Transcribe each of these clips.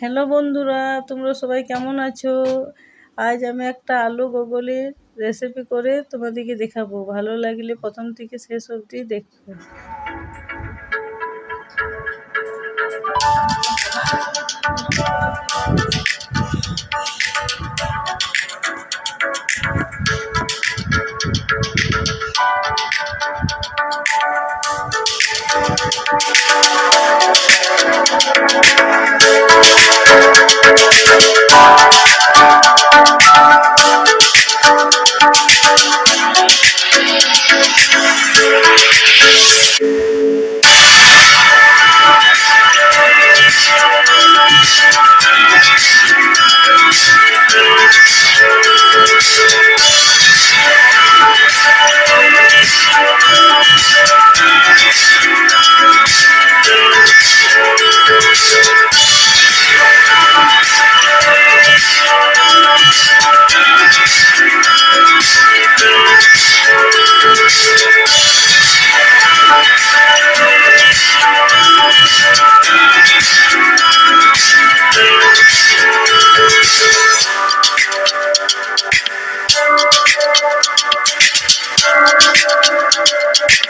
Hello বন্ধুরা, তোমরা সবাই কেমন আছো? আজ আমি একটা আলু গোগলির রেসিপি করে তোমাদেরকে দেখাবো। ভালো লাগলে প্রথম থেকে শেষ অবধি Thank you. Tradition.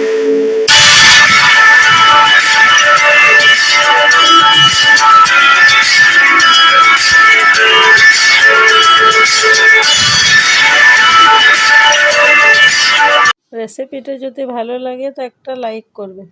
রেসিপিটা যদি ভালো লাগে তো একটা লাইক করবে।